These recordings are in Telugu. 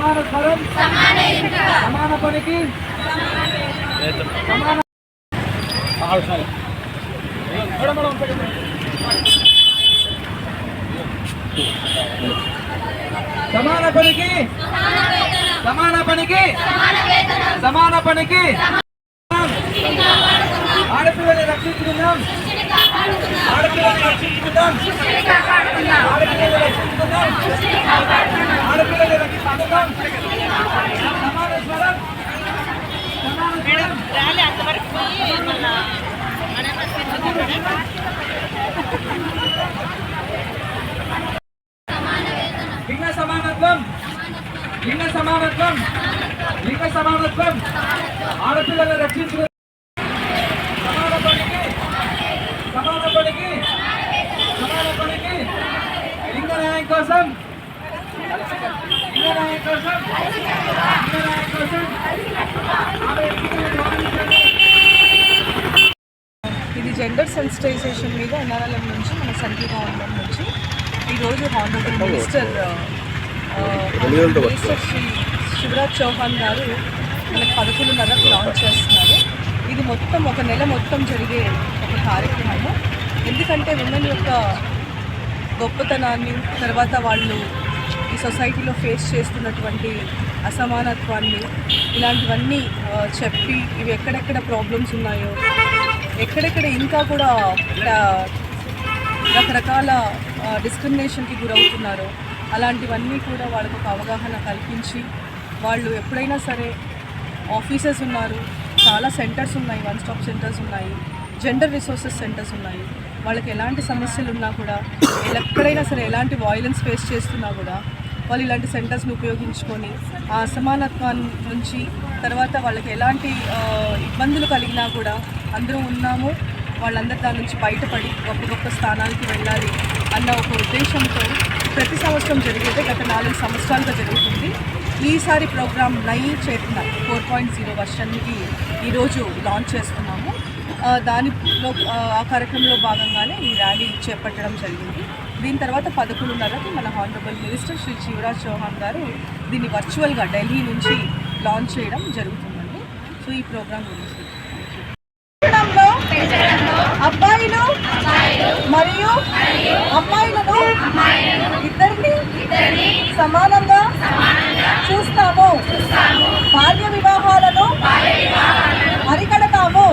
సమాన స్వరం సమాన పనికి సమాన మేడం, ఒకసారి. సమాన పనికి సమాన పనికి సమాన పనికి ఆడపిల్లని రక్షించుకుందాం. ఆడపిల్లని రక్షించుకుందాం. ఆడపిల్లని రక్షించుకుందాం ఆడపిల్లని రక్షించుకుందాం సమాన స్వరం సమాన స్వరం రాలే అంతవరకు పోయి మళ్ళా లింగ సమానత్వం. లింగ సమానత్వం. లింగ సమానత్వం. ఆడపిల్లలు రక్షించు సమాన పనికి సమాన పనికి సమాన పనికి లింగ న్యాయం కోసం లింగ న్యాయం కోసం లింగ న్యాయం కోసం ఆడపిల్లలను గౌరవించండి. ఇది జెండర్ సెన్సిటైజేషన్ మీద ఎన్ఆర్ఎల్ఎం నుంచి మన సెంట్రల్ గవర్నమెంట్ నుంచి ఈరోజు హానరబుల్ మినిస్టర్ శ్రీ శివరాజ్ చౌహాన్ గారు మనకు పదకొండున్నరకు లాంచ్ చేస్తున్నారు. ఇది మొత్తం ఒక నెల మొత్తం జరిగే ఒక కార్యక్రమము. ఎందుకంటే విమెన్ యొక్క గొప్పతనాన్ని తర్వాత వాళ్ళు ఈ సొసైటీలో ఫేస్ చేస్తున్నటువంటి అసమానత్వాన్ని ఇలాంటివన్నీ ఆ, చెప్పి ఇవి ఎక్కడెక్కడ ప్రాబ్లమ్స్ ఉన్నాయో ఎక్కడెక్కడ ఇంకా కూడా రకరకాల డిస్క్రిమినేషన్కి గురవుతున్నారో. అలాంటివన్నీ కూడా వాళ్ళకు ఒక అవగాహన కల్పించి వాళ్ళు ఎప్పుడైనా సరే ఆఫీసెస్ ఉన్నారు. చాలా సెంటర్స్ ఉన్నాయి. వన్ స్టాప్ సెంటర్స్ ఉన్నాయి. జెండర్ రిసోర్సెస్ సెంటర్స్ ఉన్నాయి. వాళ్ళకి ఎలాంటి సమస్యలు ఉన్నా కూడా ఎక్కడైనా సరే ఎలాంటి వాయిలెన్స్ ఫేస్ చేస్తున్నా కూడా వాళ్ళు ఇలాంటి సెంటర్స్ని ఉపయోగించుకొని ఆ అసమానత్వం నుంచి తర్వాత వాళ్ళకి ఎలాంటి ఇబ్బందులు కలిగినా కూడా అందరం ఉన్నాము. వాళ్ళందరూ దాని నుంచి బయటపడి గొప్ప గొప్ప స్థానాలకి వెళ్ళాలి అన్న ఒక ఉద్దేశంతో ప్రతి సంవత్సరం జరిగేదే గత నాలుగు సంవత్సరాలుగా జరుగుతుంది. ఈసారి ప్రోగ్రామ్ నై చేతన ఫోర్ పాయింట్ జీరో వర్షన్కి ఈరోజు లాంచ్ చేస్తున్నాము. దానిలో ఆ, కార్యక్రమంలో భాగంగానే ఈ ర్యాలీ చేపట్టడం జరిగింది. దీని తర్వాత పదకొండున్నరకి మన హానరబుల్ మినిస్టర్ శ్రీ శివరాజ్ చౌహాన్ గారు దీన్ని వర్చువల్గా ఢిల్లీ నుంచి లాంచ్ చేయడం జరుగుతుందండి. సో ఈ ప్రోగ్రాం గురించి అబ్బాయిలు మరియు అమ్మాయిలను ఇద్దరిని సమానంగా చూస్తాము. బాల్య వివాహాలను అరికడతాము.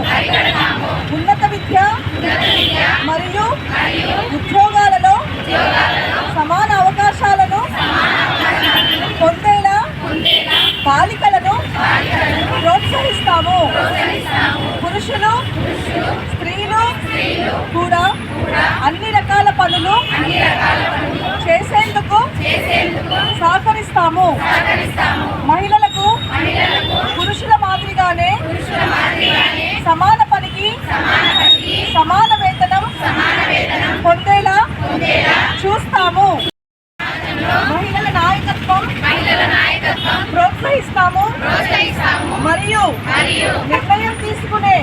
ఉన్నత విద్య మరియు ఉద్యోగాలలో సమాన అవకాశాలను పొందేలా బాలికలను ప్రోత్సహిస్తాము. పురుషులు స్త్రీలు కూడా అన్ని రకాల పనులు చేసేందుకు సహకరిస్తాము. మహిళలకు పురుషుల మాదిరిగానే సమాన పనికి సమాన వేతనం పొందేలా చూస్తాము. మహిళల నాయకత్వం ప్రోత్సహిస్తాము. మరియు నిర్ణయం తీసుకునే